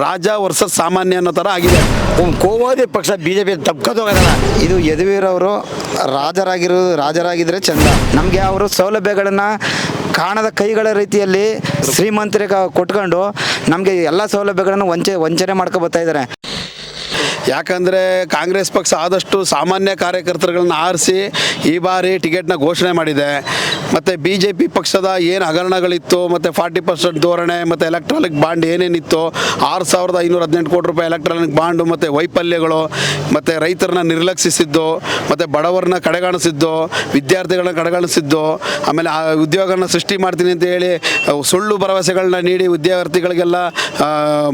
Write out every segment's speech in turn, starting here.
ರಾಜ versus ಸಾಮಾನ್ಯ ಅನ್ನೋ ಥರ ಆಗಿದೆ. ಕೋವಾದಿ ಪಕ್ಷ ಬಿ ಜೆ ಪಿ ತಪ್ಕೋದೋಗಲ್ಲ ಇದು ಯದುವೀರವರು ರಾಜರಾಗಿರೋ ರಾಜರಾಗಿದ್ರೆ ಚಂದ. ನಮಗೆ ಅವರು ಸೌಲಭ್ಯಗಳನ್ನು ಕಾಣದ ಕೈಗಳ ರೀತಿಯಲ್ಲಿ ಶ್ರೀಮಂತರಿಗೆ ಕೊಟ್ಕೊಂಡು ನಮಗೆ ಎಲ್ಲ ಸೌಲಭ್ಯಗಳನ್ನು ವಂಚೆ ವಂಚನೆ ಮಾಡ್ಕೊ ಬರ್ತಾ ಇದ್ದಾರೆ ಯಾಕಂದರೆ ಕಾಂಗ್ರೆಸ್ ಪಕ್ಷ ಆದಷ್ಟು ಸಾಮಾನ್ಯ ಕಾರ್ಯಕರ್ತರುಗಳನ್ನ ಆರಿಸಿ ಈ ಬಾರಿ ಟಿಕೆಟ್ನ ಘೋಷಣೆ ಮಾಡಿದೆ. ಮತ್ತು ಬಿ ಜೆ ಪಿ ಪಕ್ಷದ ಏನು ಹಗರಣಗಳಿತ್ತು, ಮತ್ತು ಫಾರ್ಟಿ ಪರ್ಸೆಂಟ್ ಧೋರಣೆ, ಮತ್ತು ಎಲೆಕ್ಟ್ರಾನಿಕ್ ಬಾಂಡ್ ಏನೇನಿತ್ತು, ಆರು ಸಾವಿರದ ಐನೂರ ಹದಿನೆಂಟು ಕೋಟಿ ರೂಪಾಯಿ ಎಲೆಕ್ಟ್ರಾನಿಕ್ ಬಾಂಡು ಮತ್ತು ವೈಫಲ್ಯಗಳು, ಮತ್ತು ರೈತರನ್ನ ನಿರ್ಲಕ್ಷಿಸಿದ್ದು, ಮತ್ತು ಬಡವರನ್ನ ಕಡೆಗಾಣಿಸಿದ್ದು, ವಿದ್ಯಾರ್ಥಿಗಳನ್ನ ಕಡೆಗಾಣಿಸಿದ್ದು, ಆಮೇಲೆ ಆ ಉದ್ಯೋಗನ ಸೃಷ್ಟಿ ಮಾಡ್ತೀನಿ ಅಂತ ಹೇಳಿ ಸುಳ್ಳು ಭರವಸೆಗಳನ್ನ ನೀಡಿ ವಿದ್ಯಾರ್ಥಿಗಳಿಗೆಲ್ಲ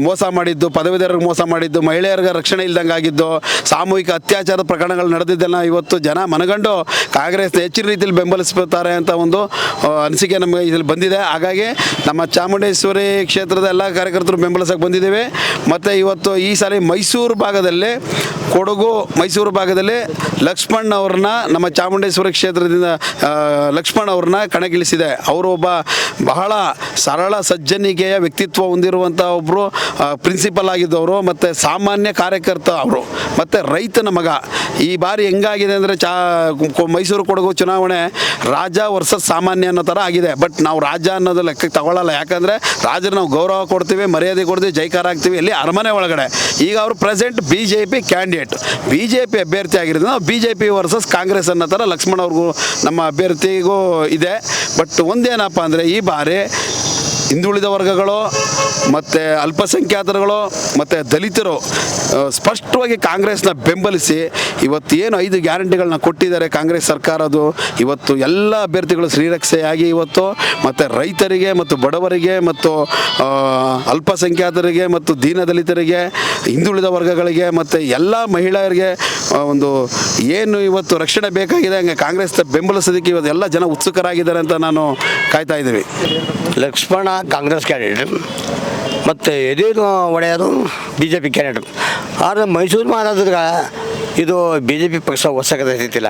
ಮೋಸ ಮಾಡಿದ್ದು, ಪದವೀಧರರಿಗೆ ಮೋಸ ಮಾಡಿದ್ದು, ಮಹಿಳೆಯರಿಗೆ ರಕ್ಷಣೆ ಇಲ್ದಂಗೆ ಆಗಿದ್ದು ಸಾಮೂಹಿಕ ಅತ್ಯಾಚಾರದ ಪ್ರಕರಣಗಳು ನಡೆದಿದ್ದೆಲ್ಲ ಇವತ್ತು ಜನ ಮನಗಂಡು ಕಾಂಗ್ರೆಸ್ ಹೆಚ್ಚಿನ ರೀತಿಯಲ್ಲಿ ಬೆಂಬಲಿಸುತ್ತಾರೆ ಅಂತ ಒಂದು ಅನಿಸಿಕೆ ನಮಗೆ ಇದರಲ್ಲಿ ಬಂದಿದೆ. ಹಾಗಾಗಿ ನಮ್ಮ ಚಾಮುಂಡೇಶ್ವರಿ ಕ್ಷೇತ್ರದ ಎಲ್ಲ ಕಾರ್ಯಕರ್ತರು ಬೆಂಬಲಿಸಕ್ಕೆ ಬಂದಿದ್ದೇವೆ. ಮತ್ತು ಇವತ್ತು ಈ ಸಾರಿ ಮೈಸೂರು ಭಾಗದಲ್ಲಿ, ಕೊಡಗು ಮೈಸೂರು ಭಾಗದಲ್ಲಿ ಲಕ್ಷ್ಮಣ್ ಅವ್ರನ್ನ ನಮ್ಮ ಚಾಮುಂಡೇಶ್ವರಿ ಕ್ಷೇತ್ರದಿಂದ ಲಕ್ಷ್ಮಣ್ ಅವ್ರನ್ನ ಕಣಗಿಳಿಸಿದೆ ಅವರು ಒಬ್ಬ ಬಹಳ ಸರಳ ಸಜ್ಜನಿಕೆಯ ವ್ಯಕ್ತಿತ್ವ ಹೊಂದಿರುವಂಥ ಒಬ್ಬರು ಪ್ರಿನ್ಸಿಪಲ್ ಆಗಿದ್ದವರು. ಮತ್ತು ಸಾಮಾನ್ಯ ಕಾರ್ಯಕರ್ತ ಅವರು. ಮತ್ತು ರೈತನ ಮಗ. ಈ ಬಾರಿ ಹೆಂಗಾಗಿದೆ ಅಂದರೆ ಚಾ ಮೈಸೂರು ಕೊಡಗು ಚುನಾವಣೆ ರಾಜ ವರ್ಸಸ್ ಸಾಮಾನ್ಯ ಅನ್ನೋ ಥರ ಆಗಿದೆ. ಬಟ್ ನಾವು ರಾಜ ಅನ್ನೋದು ಲೆಕ್ಕಕ್ಕೆ ತಗೊಳ್ಳಲ್ಲ ಯಾಕಂದರೆ ರಾಜರು ನಾವು ಗೌರವ ಕೊಡ್ತೀವಿ, ಮರ್ಯಾದೆ ಕೊಡ್ತೀವಿ, ಜೈಕಾರ ಆಗ್ತೀವಿ ಇಲ್ಲಿ ಅರಮನೆ ಒಳಗಡೆ. ಈಗ ಅವರು present B J P candidate B J P ಅಭ್ಯರ್ಥಿ ಆಗಿರೋದು B J P versus Congress ಅನ್ನೋ ಥರ ಲಕ್ಷ್ಮಣ್ ಅವ್ರಿಗೂ ನಮ್ಮ ಅಭ್ಯರ್ಥಿಗೂ ಇದೆ. ಬಟ್ ಒಂದೇನಪ್ಪ ಅಂದರೆ ಈ ಬಾರಿ ಹಿಂದುಳಿದ ವರ್ಗಗಳು ಮತ್ತು ಅಲ್ಪಸಂಖ್ಯಾತರುಗಳು ಮತ್ತು ದಲಿತರು ಸ್ಪಷ್ಟವಾಗಿ ಕಾಂಗ್ರೆಸ್ನ ಬೆಂಬಲಿಸಿ ಇವತ್ತು ಏನು ಐದು ಗ್ಯಾರಂಟಿಗಳನ್ನ ಕೊಟ್ಟಿದ್ದಾರೆ ಕಾಂಗ್ರೆಸ್ ಸರ್ಕಾರದು ಇವತ್ತು ಎಲ್ಲ ಅಭ್ಯರ್ಥಿಗಳು ಶ್ರೀರಕ್ಷೆಯಾಗಿ ಇವತ್ತು, ಮತ್ತು ರೈತರಿಗೆ ಮತ್ತು ಬಡವರಿಗೆ ಮತ್ತು ಅಲ್ಪಸಂಖ್ಯಾತರಿಗೆ ಮತ್ತು ದೀನದಲಿತರಿಗೆ ಹಿಂದುಳಿದ ವರ್ಗಗಳಿಗೆ ಮತ್ತು ಎಲ್ಲ ಮಹಿಳೆಯರಿಗೆ ಒಂದು ಏನು ಇವತ್ತು ರಕ್ಷಣೆ ಬೇಕಾಗಿದೆ, ಹಂಗೆ ಕಾಂಗ್ರೆಸ್ ಬೆಂಬಲಿಸೋದಕ್ಕೆ ಇವತ್ತು ಎಲ್ಲ ಜನ ಉತ್ಸುಕರಾಗಿದ್ದಾರೆ ಅಂತ ನಾನು ಕಾಯ್ತಾ ಇದ್ದೀವಿ. ಲಕ್ಷ್ಮಣ ಕಾಂಗ್ರೆಸ್ ಕ್ಯಾಂಡಿಡೇಟ್. ಮತ್ತು ಯಡಿಯೂರು ಒಡೆಯರು ಬಿ ಜೆ ಪಿ ಕ್ಯಾಂಡಿಡೇಟ್. ಆದರೆ ಮೈಸೂರು ಮಹಾರಾಜರಿಗೆ ಇದು ಬಿ ಜೆ ಪಿ ಪಕ್ಷ ಹೊಸಕದೈತಿಲ್ಲ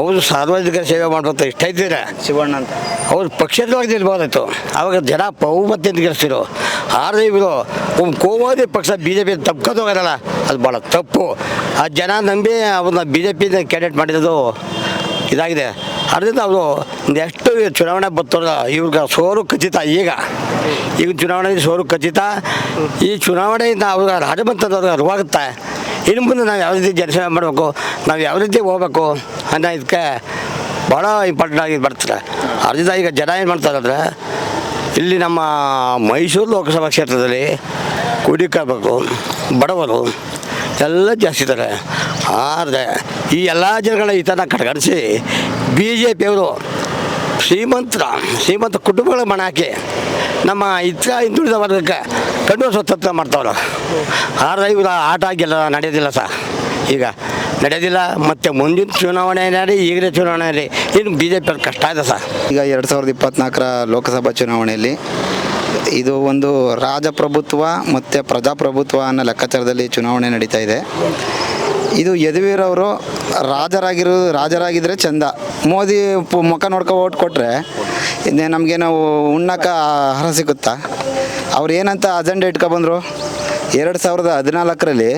ಅವರು ಸಾರ್ವಜನಿಕ ಸೇವೆ ಮಾಡುವಂಥ ಇಷ್ಟ ಇದ್ದೀರ ಶಿವಣ್ಣ ಅಂತ. ಅವ್ರು ಪಕ್ಷದೊಳಗೆ ನಿಲ್ಬೋದಾಯ್ತು ಆವಾಗ ಜನ ಬಹುಮತ ಗೆಲ್ಸಿರು ಆದರೆ ಇವರು ಒಂದು ಕೋಮೋದಿ ಪಕ್ಷ ಬಿ ಜೆ ಪಿ ತಪ್ಕೋದೋಗಲ್ಲ ಅದು ಭಾಳ ತಪ್ಪು. ಆ ಜನ ನಂಬಿ ಅವ್ರನ್ನ ಬಿ ಜೆ ಪಿಯಿಂದ ಕ್ಯಾಂಡಿಡೇಟ್ ಮಾಡಿರೋದು ಇದಾಗಿದೆ. ಅದರಿಂದ ಅವರು ಎಷ್ಟು ಚುನಾವಣೆ ಬರ್ತದ ಇವ್ರಿಗೆ ಸೋರು ಖಚಿತ ಈಗ. ಈಗ ಚುನಾವಣೆ ಸೋರು ಖಚಿತ. ಈ ಚುನಾವಣೆಯಿಂದ ಅವ್ರಿಗೆ ರಾಜಮಂತ್ರದವ್ರಿಗೆ ಅರಿವಾಗುತ್ತೆ. ಇನ್ನು ಮುಂದೆ ನಾವು ಯಾವ ರೀತಿ ಜನಸೇವೆ ಮಾಡಬೇಕು, ನಾವು ಯಾವ ರೀತಿ ಹೋಗ್ಬೇಕು ಅನ್ನೋ ಇದಕ್ಕೆ ಭಾಳ ಇಂಪಾರ್ಟೆಂಟ್ ಆಗಿ ಬರ್ತಾರೆ. ಅದರಿಂದ ಈಗ ಜನ ಏನು ಮಾಡ್ತಾರೆ ಅಂದರೆ, ಇಲ್ಲಿ ನಮ್ಮ ಮೈಸೂರು ಲೋಕಸಭಾ ಕ್ಷೇತ್ರದಲ್ಲಿ ಕುಡಿಕಬೇಕು, ಬಡವರು ಎಲ್ಲ ಜಾಸ್ತಿ ಇದ್ದಾರೆ. ಆದರೆ ಈ ಎಲ್ಲ ಜನಗಳ ಹಿತನ ಕಡೆಗಣಿಸಿ ಬಿ ಜೆ ಪಿಯವರು ಶ್ರೀಮಂತರ, ಶ್ರೀಮಂತ ಕುಟುಂಬಗಳ ಮಣ ಹಾಕಿ ನಮ್ಮ ಇತರ ಹಿಂದುಳಿದ ವರ್ಗಕ್ಕೆ ಕಣ್ಣು ಸ್ವತಂತ್ರ ಮಾಡ್ತಾವ್ರು. ಆದರೆ ಇವರ ಆಟ ಆಗಿಲ್ಲ ನಡೆಯೋದಿಲ್ಲ ಸರ್. ಈಗ ನಡೆಯೋದಿಲ್ಲ ಮತ್ತು ಮುಂದಿನ ಚುನಾವಣೆ ಏನಾರಿ ಈಗಿನ ಚುನಾವಣೆ ರೀ ಇನ್ನು ಬಿ ಜೆ ಪಿ ಕಷ್ಟ ಇದೆ ಸರ್. ಈಗ ಎರಡು ಸಾವಿರದ ಇಪ್ಪತ್ನಾಲ್ಕರ ಲೋಕಸಭಾ ಚುನಾವಣೆಯಲ್ಲಿ ಇದು ಒಂದು ರಾಜಪ್ರಭುತ್ವ ಮತ್ತು ಪ್ರಜಾಪ್ರಭುತ್ವ ಅನ್ನೋ ಲೆಕ್ಕಾಚಾರದಲ್ಲಿ ಚುನಾವಣೆ ನಡೀತಾ ಇದೆ. ಇದು ಯದುವೀರವರು ರಾಜರಾಗಿರೋ ರಾಜರಾಗಿದ್ರೆ ಚಂದ. ಮೋದಿ ಮುಖ ನೋಡ್ಕೊ ಓಟ್ ಕೊಟ್ಟರೆ ನಮಗೇನೋ ಉಣ್ಣಕ್ಕೆ ಆಹಾರ ಸಿಗುತ್ತಾ? ಅವ್ರು ಏನಂತ ಅಜೆಂಡ ಇಟ್ಕೊಬಂದರು ಎರಡು ಸಾವಿರದ ಹದಿನಾಲ್ಕರಲ್ಲಿ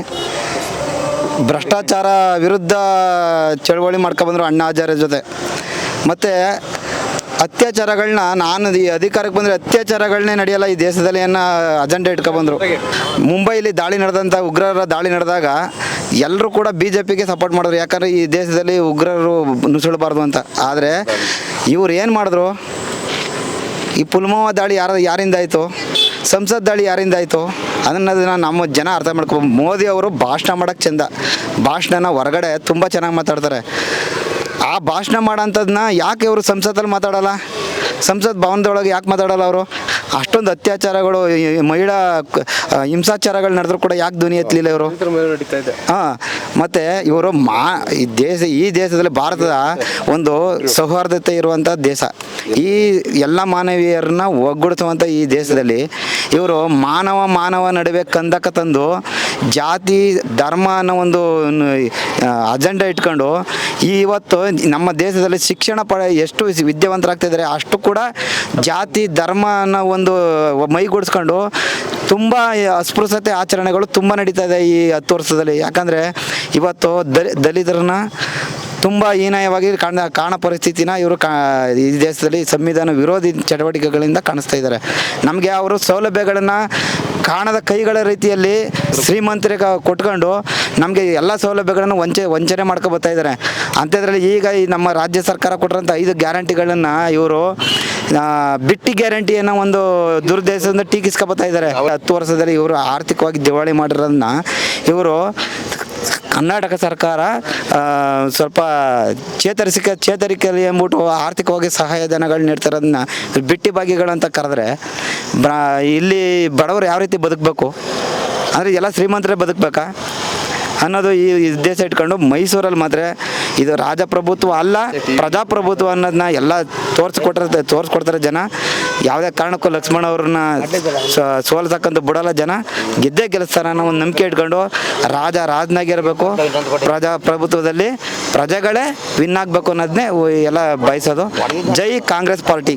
ಭ್ರಷ್ಟಾಚಾರ ವಿರುದ್ಧ ಚಳವಳಿ ಮಾಡ್ಕೊಬಂದರು ಅಣ್ಣಾ ಹಜಾರೆ ಜೊತೆ. ಮತ್ತು ಅತ್ಯಾಚಾರಗಳನ್ನ ನಾನು ಈ ಅಧಿಕಾರಕ್ಕೆ ಬಂದರೆ ಅತ್ಯಾಚಾರಗಳನ್ನೇ ನಡೆಯಲ್ಲ ಈ ದೇಶದಲ್ಲಿ ಅನ್ನೋ ಅಜೆಂಡ ಇಟ್ಕೊಬಂದರು ಮುಂಬೈಲಿ ದಾಳಿ ನಡೆದಂಥ ಉಗ್ರರ ದಾಳಿ ನಡೆದಾಗ ಎಲ್ಲರೂ ಕೂಡ ಬಿ ಜೆ ಸಪೋರ್ಟ್ ಮಾಡಿದ್ರು. ಯಾಕಂದ್ರೆ ಈ ದೇಶದಲ್ಲಿ ಉಗ್ರರು ನುಸುಳಬಾರ್ದು ಅಂತ. ಆದರೆ ಇವ್ರು ಏನು ಮಾಡಿದ್ರು? ಈ ಪುಲ್ವಾಮಾ ದಾಳಿ ಯಾರ, ಯಾರಿಂದ ಆಯಿತು? ಸಂಸತ್ ದಾಳಿ ಯಾರಿಂದ ಆಯಿತು? ಅದನ್ನ ನಮ್ಮ ಜನ ಅರ್ಥ ಮಾಡ್ಕೊ ಮೋದಿ ಅವರು ಭಾಷಣ ಮಾಡೋಕ್ಕೆ ಚಂದ. ಭಾಷಣನ ಹೊರಗಡೆ ತುಂಬ ಚೆನ್ನಾಗಿ ಮಾತಾಡ್ತಾರೆ. ಆ ಭಾಷಣ ಮಾಡೋಂಥದ್ದನ್ನ ಯಾಕೆ ಇವರು ಸಂಸತ್ತಲ್ಲಿ ಮಾತಾಡಲ್ಲ? ಸಂಸತ್ ಭವನದೊಳಗೆ ಯಾಕೆ ಮಾತಾಡಲ್ಲ ಅವರು? ಅಷ್ಟೊಂದು ಅತ್ಯಾಚಾರಗಳು ಮಹಿಳಾ ಹಿಂಸಾಚಾರಗಳು ನಡೆದ್ರು ಕೂಡ ಯಾಕೆ ಧ್ವನಿ ಎತ್ತಲಿಲ್ಲ ಇವರು? ಹಾಂ ಮತ್ತು ಇವರು ಮಾ ಈ ದೇಶ ಈ ದೇಶದಲ್ಲಿ ಭಾರತದ ಒಂದು ಸೌಹಾರ್ದತೆ ಇರುವಂಥ ದೇಶ. ಈ ಎಲ್ಲ ಮಾನವೀಯರನ್ನ ಒಗ್ಗೂಡಿಸುವಂತ ಈ ದೇಶದಲ್ಲಿ ಇವರು ಮಾನವ ಮಾನವ ನಡುವೆ ಕಂದಕ ತಂದು ಜಾತಿ, ಧರ್ಮ ಅನ್ನೋ ಒಂದು ಅಜೆಂಡಾ ಇಟ್ಕೊಂಡು ಇವತ್ತು ನಮ್ಮ ದೇಶದಲ್ಲಿ ಶಿಕ್ಷಣ ಪಡೆ ಎಷ್ಟು ವಿದ್ಯಾವಂತರಾಗ್ತಿದ್ದಾರೆ ಅಷ್ಟು ಕೂಡ ಜಾತಿ, ಧರ್ಮ ಅನ್ನೋ ಒಂದು ಮೈಗೂಡಿಸ್ಕೊಂಡು ತುಂಬ ಅಸ್ಪೃಶ್ಯತೆ ಆಚರಣೆಗಳು ತುಂಬ ನಡೀತಾ ಇದೆ ಈ ಹತ್ತು ವರ್ಷದಲ್ಲಿ. ಯಾಕಂದರೆ ಇವತ್ತು ದಲಿ, ದಲಿತರನ್ನ ತುಂಬ ಹೀನಾಯವಾಗಿ ಕಾಣ ಕಾಣ ಪರಿಸ್ಥಿತಿನ ಇವರು ಕಾ, ಈ ದೇಶದಲ್ಲಿ ಸಂವಿಧಾನ ವಿರೋಧಿ ಚಟುವಟಿಕೆಗಳಿಂದ ಕಾಣಿಸ್ತಾ ಇದ್ದಾರೆ. ನಮಗೆ ಅವರು ಸೌಲಭ್ಯಗಳನ್ನು ಕಾಣದ ಕೈಗಳ ರೀತಿಯಲ್ಲಿ ಶ್ರೀಮಂತರಿಗೆ ಕೊಟ್ಕೊಂಡು ನಮಗೆ ಎಲ್ಲ ಸೌಲಭ್ಯಗಳನ್ನು ವಂಚೆ, ವಂಚನೆ ಮಾಡ್ಕೊ ಬರ್ತಾ ಇದ್ದಾರೆ. ಅಂಥದ್ರಲ್ಲಿ ಈಗ ಈ ನಮ್ಮ ರಾಜ್ಯ ಸರ್ಕಾರ ಕೊಟ್ಟಿರೋಂಥ ಐದು ಗ್ಯಾರಂಟಿಗಳನ್ನು ಇವರು ಬಿಟ್ಟಿ ಗ್ಯಾರಂಟಿ ಅನ್ನೋ ಒಂದು ದುರ್ದೇಶದಿಂದ ಟೀಕಿಸ್ಕೊಬತ್ತಾ ಇದ್ದಾರೆ. ಹತ್ತು ವರ್ಷದಲ್ಲಿ ಇವರು ಆರ್ಥಿಕವಾಗಿ ದಿವಾಳಿ ಮಾಡಿರೋದನ್ನ ಇವರು ಕರ್ನಾಟಕ ಸರ್ಕಾರ ಸ್ವಲ್ಪ ಚೇತರಿಸಿಕೆ ಚೇತರಿಕೆಯಲ್ಲಿ ಎಂದ್ಬಿಟ್ಟು ಆರ್ಥಿಕವಾಗಿ ಸಹಾಯಧನಗಳು ನೀಡ್ತಿರೋದನ್ನ ಬಿಟ್ಟಿ ಅಂತ ಕರೆದ್ರೆ ಇಲ್ಲಿ ಬಡವರು ಯಾವ ರೀತಿ ಬದುಕಬೇಕು? ಅಂದರೆ ಎಲ್ಲ ಶ್ರೀಮಂತರೇ ಬದುಕಬೇಕಾ? ಅನ್ನೋದು ಈ ಉದ್ದೇಶ ಇಟ್ಕೊಂಡು ಮೈಸೂರಲ್ಲಿ ಮಾತ್ರ ಇದು ರಾಜಪ್ರಭುತ್ವ ಅಲ್ಲ, ಪ್ರಜಾಪ್ರಭುತ್ವ ಅನ್ನೋದನ್ನ ಎಲ್ಲ ತೋರಿಸ್ಕೊಟ್ಟಿರ್ತಾರೆ ತೋರಿಸ್ಕೊಡ್ತಾರೆ ಜನ. ಯಾವುದೇ ಕಾರಣಕ್ಕೂ ಲಕ್ಷ್ಮಣ ಅವ್ರನ್ನ ಸೋಲ್ತಕ್ಕಂಥ ಬಿಡಲ್ಲ ಜನ. ಗೆದ್ದೇ ಗೆಲ್ಲಿಸ್ತಾರೆ ಅನ್ನೋ ಒಂದು ನಂಬಿಕೆ ಇಟ್ಕೊಂಡು ರಾಜ ರಾಜನಾಗಿರಬೇಕು ಪ್ರಜಾಪ್ರಭುತ್ವದಲ್ಲಿ ಪ್ರಜೆಗಳೇ ವಿನ್ ಆಗಬೇಕು ಅನ್ನೋದನ್ನೇ ಎಲ್ಲ ಬಯಸೋದು. ಜೈ ಕಾಂಗ್ರೆಸ್ ಪಾರ್ಟಿ.